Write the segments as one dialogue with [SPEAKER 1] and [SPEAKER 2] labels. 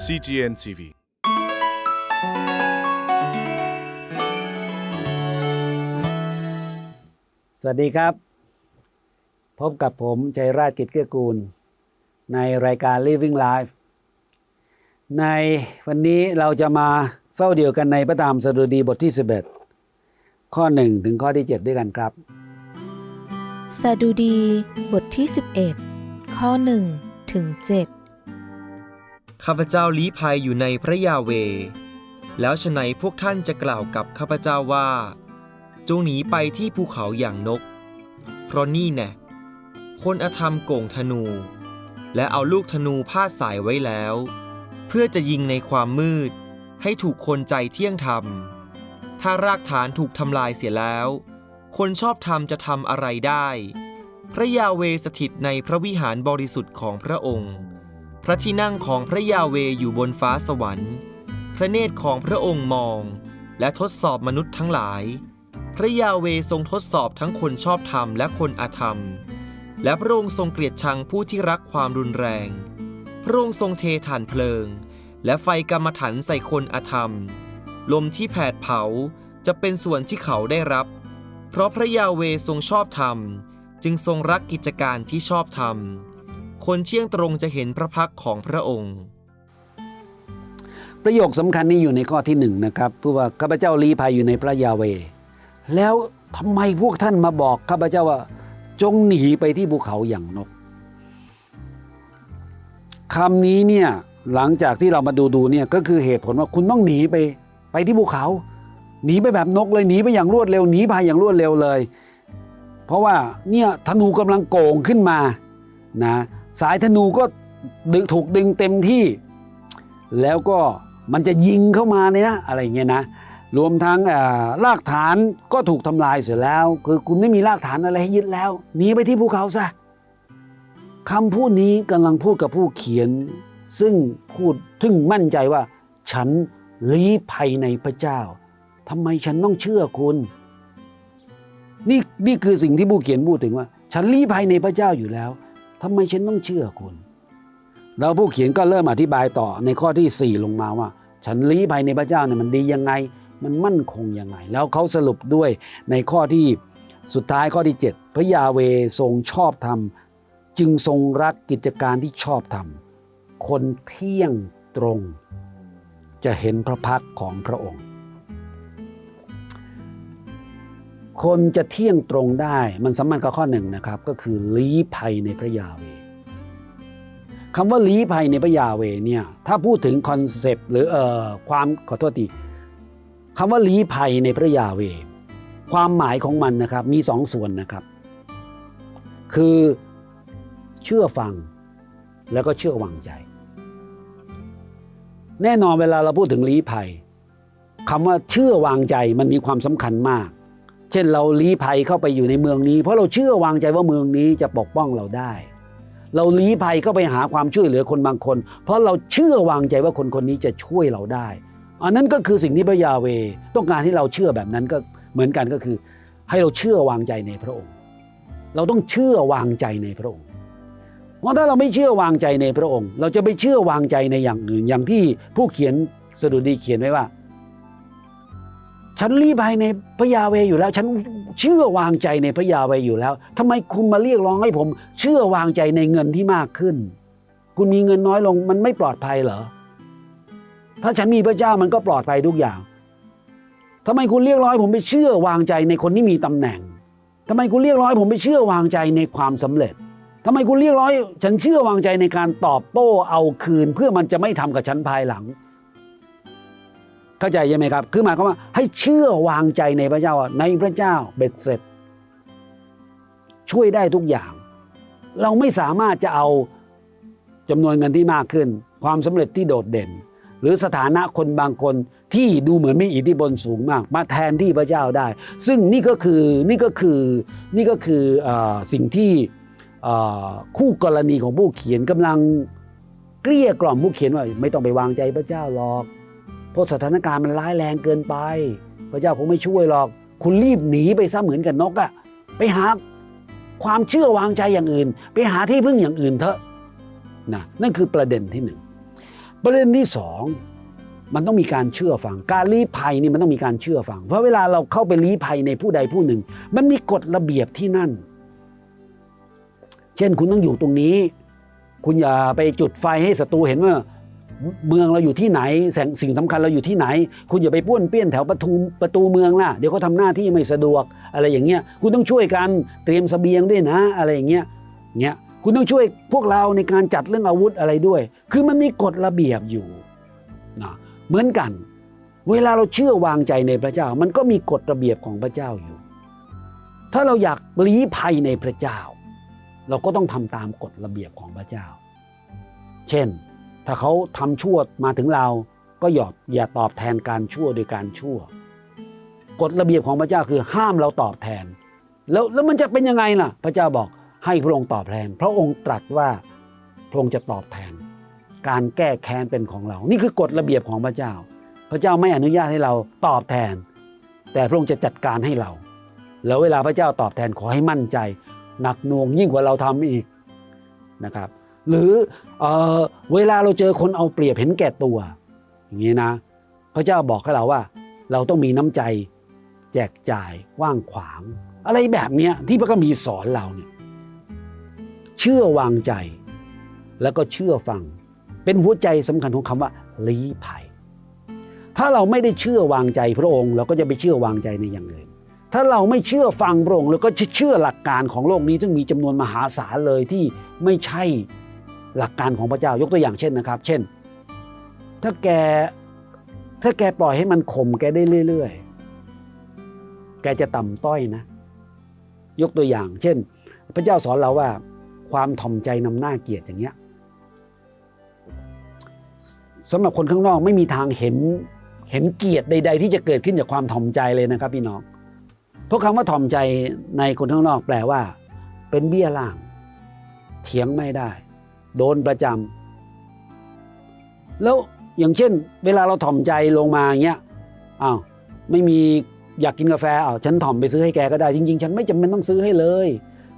[SPEAKER 1] CGN TV
[SPEAKER 2] สวัสดีครับ พบกับผมชัยราชกิจเกื้อกูล ในรายการ Living Life ในวันนี้เราจะมาเฝ้าเดียวกันในพระธรรมสดุดีบทที่ 11 ข้อ 1 ถึงข้อที่ 7 ด้วยกันครับ
[SPEAKER 3] สดุดีบทที่ 11 ข้อ 1 ถึง 7
[SPEAKER 4] ข้าพเจ้าลี้ภัยอยู่ในพระยาเว แล้วฉไนพวกท่านจะกล่าวกับข้าพเจ้าว่า จงหนีไปที่ภูเขาอย่างนก เพราะนี่แน่คนอธรรมโก่งธนู และเอาลูกธนูพาดสายไว้แล้ว เพื่อจะยิงในความมืด ให้ถูกคนใจเที่ยงธรรม ถ้ารากฐานถูกทำลายเสียแล้ว คนชอบธรรมจะทำอะไรได้ พระยาเวสถิตในพระวิหารบริสุทธิ์ของพระองค์ พระที่นั่งของพระยาเวอยู่บนฟ้าสวรรค์ พระเนตรของพระองค์มอง และทดสอบมนุษย์ทั้งหลาย พระยาเวทรงทดสอบทั้งคนชอบธรรมและคนอาธรรม และพระองค์ทรงเกลียดชังผู้ที่รักความรุนแรง พระองค์ทรงเทถ่านเพลิง และไฟกรรมฐานใส่คนอาธรรม ลมที่แผดเผาจะเป็นส่วนที่เขาได้รับ เพราะพระยาเวทรงชอบธรรม จึงทรงรักกิจการที่ชอบธรรม คนเชี่ยงตรงจะเห็นพระพักของพระองค์
[SPEAKER 2] ประโยคสำคัญนี้อยู่ในข้อที่หนึ่งนะครับพูดว่าข้าพเจ้าลี้ภัยอยู่ในพระยาเว แล้วทำไมพวกท่านมาบอกข้าพเจ้าว่าจงหนีไปที่ภูเขาอย่างนกคำนี้เนี่ยหลังจากที่เรามาดูดูเนี่ยก็คือเหตุผลว่าคุณต้องหนีไปไปที่ภูเขา หนีไปแบบนกเลยหนีไปอย่างรวดเร็วหนีภัยอย่างรวดเร็วเลย เพราะว่าเนี่ยธนูกำลังโก่งขึ้นมานะ สายธนูก็ดึงถูกดึงเต็มที่ แล้วก็มันจะยิงเข้ามาเนี่ยนะอะไรเงี้ยนะรวมทั้งรากฐานก็ถูกทำลายเสร็จแล้ว คือคุณไม่มีรากฐานอะไรให้ยึดแล้วหนีไปที่ภูเขาซะคำพูดนี้กำลังพูดกับผู้เขียน ซึ่งพูดซึ่งมั่นใจว่า ฉันลี้ภัยในพระเจ้าทำไมฉันต้องเชื่อคุณ นี่นี่คือสิ่งที่ผู้เขียนพูดถึงว่า ฉันลี้ภัยในพระเจ้าอยู่แล้ว ทำไมฉันต้องเชื่อคุณแล้วผู้เขียนก็เริ่มอธิบายต่อในข้อที่ 4 ลงมาว่า ฉันลี้ภัยในพระเจ้าเนี่ยมันดียังไง มันมั่นคงยังไง แล้วเขาสรุปด้วยในข้อที่สุดท้ายข้อที่ 7 พระยาเวทรงชอบธรรม จึงทรงรักกิจการที่ชอบธรรม คนเที่ยงตรง จะเห็นพระพักของพระองค์ คนจะเที่ยงตรงได้ มันสัมพันกับข้อหนึ่งนะครับ ก็คือลี้ภัยในพระยาเวคำว่าลี้ภัยในพระยาเวเนี่ยถ้าพูดถึงคอนเซปต์หรือเอ่อความขอโทษทีคำว่าลี้ภัยในพระยาเว ความหมายของมันนะครับมีสองส่วนนะครับ คือเชื่อฟังแล้วก็เชื่อวางใจ แน่นอนเวลาเราพูดถึงลี้ภัยคำว่าเชื่อวางใจมันมีความสำคัญมาก เช่นเราลี้ภัยเข้าไปอยู่ในเมืองนี้ เพราะเราเชื่อวางใจว่าเมืองนี้จะปกป้องเราได้ เราลี้ภัยเข้าไปหาความช่วยเหลือคนบางคน เพราะเราเชื่อวางใจว่าคนคนนี้จะช่วยเราได้อันนั้นก็คือสิ่งที่พระยาเวต้องการให้เราเชื่อแบบนั้นก็เหมือนกันก็คือ ให้เราเชื่อวางใจในพระองค์ เราต้องเชื่อวางใจในพระองค์ เพราะถ้าเราไม่เชื่อวางใจในพระองค์ เราจะไปเชื่อวางใจในอย่างอื่น อย่างที่ผู้เขียนสดุดีเขียนไว้ว่า ฉันรีภัยในพระยาเวอยู่แล้ว ฉันเชื่อวางใจในพระยาเวอยู่แล้วทำไมคุณมาเรียกร้องให้ผม เชื่อวางใจในเงินที่มากขึ้น คุณมีเงินน้อยลงมันไม่ปลอดภัยเหรอ ถ้าฉันมีพระเจ้ามันก็ปลอดภัยทุกอย่างทำไมคุณเรียกร้องให้ผมไปเชื่อวางใจในคนที่มีตำแหน่งทำไมคุณเรียกร้องให้ผมไปเชื่อวางใจในความสำเร็จทำไมคุณเรียกร้องฉันเชื่อวางใจในการตอบโต้เอาคืน เพื่อมันจะไม่ทำกับฉันภายหลัง เข้าใจใช่ไหมครับ คือหมายความว่าให้เชื่อวางใจในพระเจ้าในพระเจ้าเบ็ดเสร็จ ช่วยได้ทุกอย่าง เราไม่สามารถจะเอาจำนวนเงินที่มากขึ้น ความสำเร็จที่โดดเด่น หรือสถานะคนบางคนที่ดูเหมือนมีอิทธิพลสูงมาก มาแทนที่พระเจ้าได้ ซึ่งนี่ก็คือนี่ก็คือนี่ก็คืออสิ่งที่คู่กรณีของผู้เขียนกำลังเกลี้ยกล่อมผู้เขียนว่าไม่ต้องไปวางใจพระเจ้าหรอก เพราะสถานการณ์มันร้ายแรงเกินไป พระเจ้าคงไม่ช่วยหรอก คุณรีบหนีไปซะเหมือนกับนกอะไปหาความเชื่อวางใจอย่างอื่น ไปหาที่พึ่งอย่างอื่นเถอะนะนั่นคือประเด็นที่หนึ่งประเด็นที่สองมันต้องมีการเชื่อฟัง การลี้ภัยนี่มันต้องมีการเชื่อฟัง เพราะเวลาเราเข้าไปลี้ภัยในผู้ใดผู้หนึ่ง มันมีกฎระเบียบที่นั่น เช่นคุณต้องอยู่ตรงนี้ คุณอย่าไปจุดไฟให้ศัตรูเห็นว่า เมืองเราอยู่ที่ไหนแสงสิ่งสำคัญเราอยู่ที่ไหน คุณอย่าไปป้วนเปี้ยนแถวประตูประตูเมืองล่ะ เดี๋ยวเขาทำหน้าที่ไม่สะดวกอะไรอย่างเงี้ยคุณต้องช่วยกันเตรียมสเสบียงด้วยนะ อะไรอย่างเงี้ยเงี้ยคุณต้องช่วยพวกเราในการจัดเรื่องอาวุธอะไรด้วย คือมันมีกฎระเบียบอยู่นะเหมือนกัน เวลาเราเชื่อวางใจในพระเจ้า มันก็มีกฎระเบียบของพระเจ้าอยู่ ถ้าเราอยากลี้ภัยในพระเจ้า เราก็ต้องทำตามกฎระเบียบของพระเจ้า เช่น ถ้าเขาทำชั่วมาถึงเรา ก็หยอดอย่าตอบแทนการชั่วโดยการชั่ว กฎระเบียบของพระเจ้าคือห้ามเราตอบแทน แล้วแล้วมันจะเป็นยังไงล่ะ พระเจ้าบอกให้พระองค์ตอบแทน พระองค์ตรัสว่าพระองค์จะตอบแทน การแก้แค้นเป็นของเรา นี่คือกฎระเบียบของพระเจ้า พระเจ้าไม่อนุญาตให้เราตอบแทน แต่พระองค์จะจัดการให้เรา แล้วเวลาพระเจ้าตอบแทนขอให้มั่นใจ หนักหน่วงยิ่งกว่าเราทำอีกนะครับ หรือเออเวลาเราเจอคนเอาเปรียบเห็นแก่ตัว อย่างนี้นะพระเจ้าบอกให้เราว่า เราต้องมีน้ำใจ แจกจ่ายกว้างขวาง อะไรแบบเนี้ยที่พระคัมภีร์สอนเราเนี่ยเชื่อวางใจ แล้วก็เชื่อฟัง เป็นหัวใจสำคัญของคำว่าลี้ภัย ถ้าเราไม่ได้เชื่อวางใจพระองค์ เราก็จะไปเชื่อวางใจในอย่างอื่นถ้าเราไม่เชื่อฟังพระองค์เราก็จะเชื่อหลักการของโลกนี้ซึ่งมีจำนวนมหาศาลเลยที่ไม่ใช่ หลักการของพระเจ้ายกตัวอย่างเช่นนะครับ เช่น ถ้าแกถ้าแกปล่อยให้มันข่มแกได้เรื่อยๆ แกจะต่ำต้อยนะ ยกตัวอย่าง เช่น พระเจ้าสอนเราว่า ความถ่อมใจนำหน้าเกียรติอย่างเงี้ยสำหรับคนข้างนอกไม่มีทางเห็นเห็นเกียรติใด ๆ ที่จะเกิดขึ้นจากความถ่อมใจเลยนะครับพี่น้องเพราะคำว่าถ่อมใจในคนข้างนอกแปลว่า เป็นเบี้ยล่าง เถียงไม่ได้ โดนประจำแล้วอย่างเช่น เวลาเราถ่อมใจลงมาอย่างเงี้ยอ้าวไม่มีอยากกินกาแฟอ้าวฉันถ่อมไปซื้อให้แกก็ได้จริง ๆ ฉันไม่จำเป็นต้องซื้อให้เลย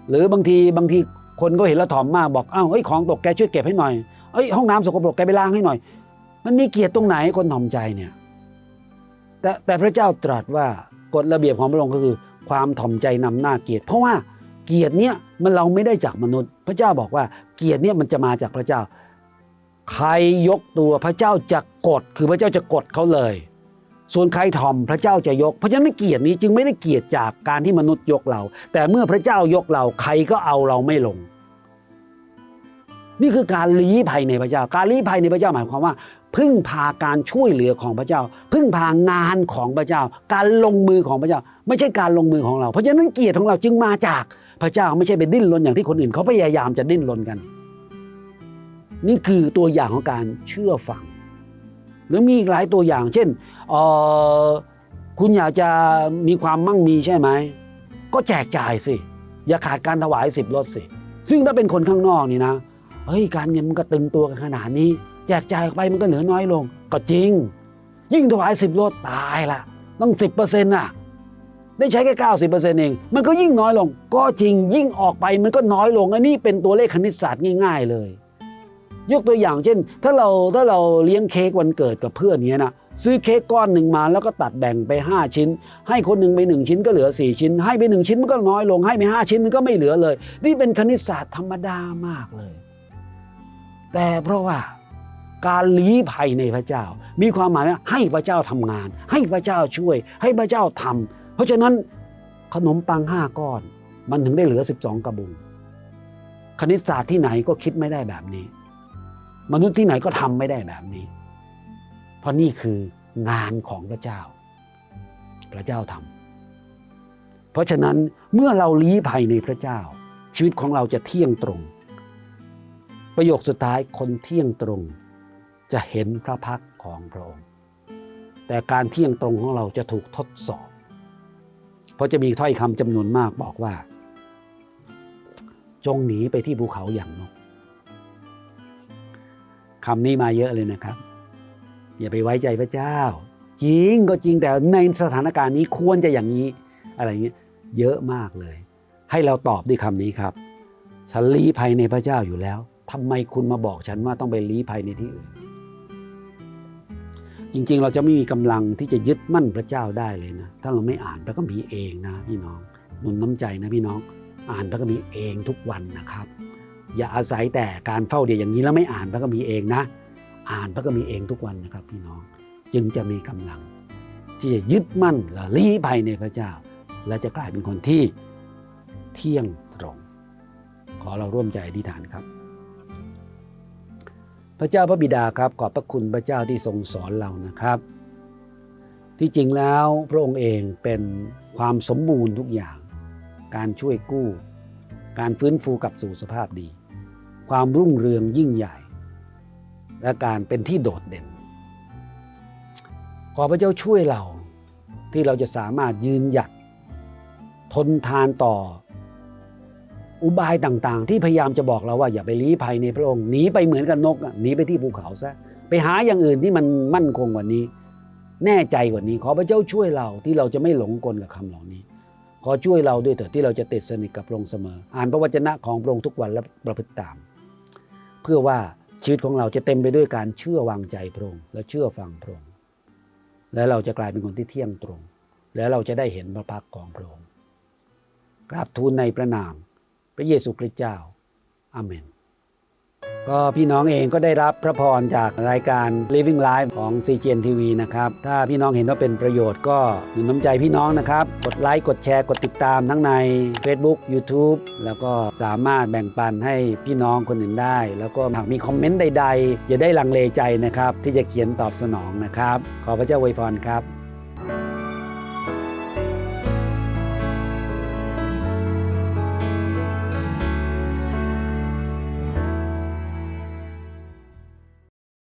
[SPEAKER 2] หรือบางทีบางทีคนก็เห็นเราถ่อมมากบอกอ้าวเฮ้ยของตกแกช่วยเก็บให้หน่อยเอ้ยห้องน้ำสกปรกแกไปล้างให้หน่อย มันมีเกียรติตรงไหนคนถ่อมใจเนี่ยแต่แต่พระเจ้าตรัสว่ากฎระเบียบของพระองค์ก็คือ ความถ่อมใจนำหน้าเกียรติ เพราะว่า เกียรติเนี่ยมันเราไม่ได้จากมนุษย์ พระเจ้าบอกว่าเกียรติเนี่ยมันจะมาจากพระเจ้า ใครยกตัวพระเจ้าจะกดคือพระเจ้าจะกดเขาเลย ส่วนใครถ่อมพระเจ้าจะยก เพราะฉะนั้นเกียรตินี้จึงไม่ได้เกียรติจากการที่มนุษย์ยกเรา แต่เมื่อพระเจ้ายกเราใครก็เอาเราไม่ลง นี่คือการลี้ภัยในพระเจ้า การลี้ภัยในพระเจ้าหมายความว่าพึ่งพาการช่วยเหลือของพระเจ้า พึ่งพางานของพระเจ้า การลงมือของพระเจ้า ไม่ใช่การลงมือของเรา เพราะฉะนั้นเกียรติของเราจึงมาจาก พระเจ้าไม่ใช่ไปดิ้นรนอย่างที่คนอื่นเขาพยายามจะดิ้นรนกัน นี่คือตัวอย่างของการเชื่อฟัง หรือมีอีกหลายตัวอย่าง เช่นคุณอยากจะมีความมั่งมีใช่ไหม ก็แจกจ่ายสิ อย่าขาดการถวายสิบลดสิ ซึ่งถ้าเป็นคนข้างนอกนี่นะเฮ้ยการเงินมันก็ตึงตัวกันขนาดนี้ แจกจ่ายออกไปมันก็เหลือน้อยลง ก็จริง ยิ่งถวายสิบลดตายละต้องสิบเปอร์เซ็นต์น่ะ ได้ใช้แค่เก้าสิบเปอร์เซ็นต์เอง มันก็ยิ่งน้อยลง ก็จริงยิ่งออกไปมันก็น้อยลง อันนี้เป็นตัวเลขคณิตศาสตร์ง่าย ๆ เลย ยกตัวอย่างเช่น ถ้าเราถ้าเราเลี้ยงเค้กวันเกิดกับเพื่อนเงี้ยนะซื้อเค้กก้อนหนึ่งมาแล้วก็ตัดแบ่งไป 5 ชิ้น ให้คนหนึ่งไปหนึ่งชิ้นก็เหลือ 4 ชิ้น ให้ไปหนึ่งชิ้นมันก็น้อยลง ให้ไปห้าชิ้นมันก็ไม่เหลือเลย นี่เป็นคณิตศาสตร์ธรรมดามากเลย แต่เพราะว่าการลี้ภัยในพระเจ้า มีความหมายว่าให้พระเจ้าทำงาน ให้พระเจ้าช่วย ให้พระเจ้าทำ เพราะฉะนั้นขนมปังห้าก้อนมันถึงได้เหลือ 12 กระบุง คณิตศาสตร์ที่ไหนก็คิดไม่ได้แบบนี้ มนุษย์ที่ไหนก็ทำไม่ได้แบบนี้ เพราะนี่คืองานของพระเจ้า พระเจ้าทำเพราะฉะนั้นเมื่อเราลี้ภัยในพระเจ้า ชีวิตของเราจะเที่ยงตรง ประโยคสุดท้ายคนเที่ยงตรง จะเห็นพระพักของพระองค์ แต่การเที่ยงตรงของเราจะถูกทดสอบ เพราะจะมีถ้อยคำจำนวนมากบอกว่า จงหนีไปที่ภูเขาอย่างนกคำนี้มาเยอะเลยนะครับ อย่าไปไว้ใจพระเจ้า จริงก็จริงแต่ในสถานการณ์นี้ควรจะอย่างนี้ อะไรเงี้ยเยอะมากเลย ให้เราตอบด้วยคำนี้ครับ ฉันลี้ภัยในพระเจ้าอยู่แล้วทำไมคุณมาบอกฉันว่าต้องไปลี้ภัยในที่อื่น จริงๆ เราจะไม่มีกำลังที่จะยึดมั่นพระเจ้าได้เลยนะ ถ้าเราไม่อ่านพระคัมภีร์เองนะพี่น้องหนุนน้ำใจนะพี่น้องอ่านพระคัมภีร์เองทุกวันนะครับ อย่าอาศัยแต่การเฝ้าเดียวอย่างนี้แล้วไม่อ่านพระคัมภีร์เองนะ อ่านพระคัมภีร์เองทุกวันนะครับ พี่น้องจึงจะมีกำลัง ที่จะยึดมั่นและลี้ภัยในพระเจ้า และจะกลายเป็นคนที่เที่ยงตรง ขอเราร่วมใจอธิษฐานครับ พระเจ้าพระบิดาครับ ขอบพระคุณพระเจ้าที่ทรงสอนเรานะครับ ที่จริงแล้วพระองค์เองเป็นความสมบูรณ์ทุกอย่าง การช่วยกู้ การฟื้นฟูกลับสู่สภาพดี ความรุ่งเรืองยิ่งใหญ่ และการเป็นที่โดดเด่น ขอพระเจ้าช่วยเราที่เราจะสามารถยืนหยัดทนทานต่อ อุบายต่างๆ ที่พยายามจะบอกเราว่าอย่าไปลี้ภัยในพระองค์หนีไปเหมือนกับนกหนีไปที่ภูเขาซะไปหาอย่างอื่นที่มันมั่นคงกว่านี้ แน่ใจกว่านี้ ขอพระเจ้าช่วยเราที่เราจะไม่หลงกลกับคำเหล่านี้ ขอช่วยเราด้วยเถิดที่เราจะติดสนิทกับพระองค์เสมอ อ่านพระวจนะของพระองค์ทุกวันและประพฤติตาม เพื่อว่าชีวิตของเราจะเต็มไปด้วยการเชื่อวางใจพระองค์และเชื่อฟังพระองค์และเราจะกลายเป็นคนที่เที่ยงตรง และเราจะได้เห็นพระพักตร์ของพระองค์กราบทูลในพระนาม พระเยซูคริสต์เจ้าอาเมน ก็พี่น้องเองก็ได้รับพระพรจากรายการ Living Life ของ CGN TV นะครับ ถ้าพี่น้องเห็นว่าเป็นประโยชน์ก็หนุนน้ำใจพี่น้องนะครับ กดไลค์ กดแชร์ กดติดตามทั้งใน Facebook YouTube แล้วก็สามารถแบ่งปันให้พี่น้องคนอื่นได้ แล้วก็หากมีคอมเมนต์ใดๆ อย่าได้ลังเลใจนะครับ ที่จะเขียนตอบสนองนะครับ ขอพระเจ้าอวยพรครับ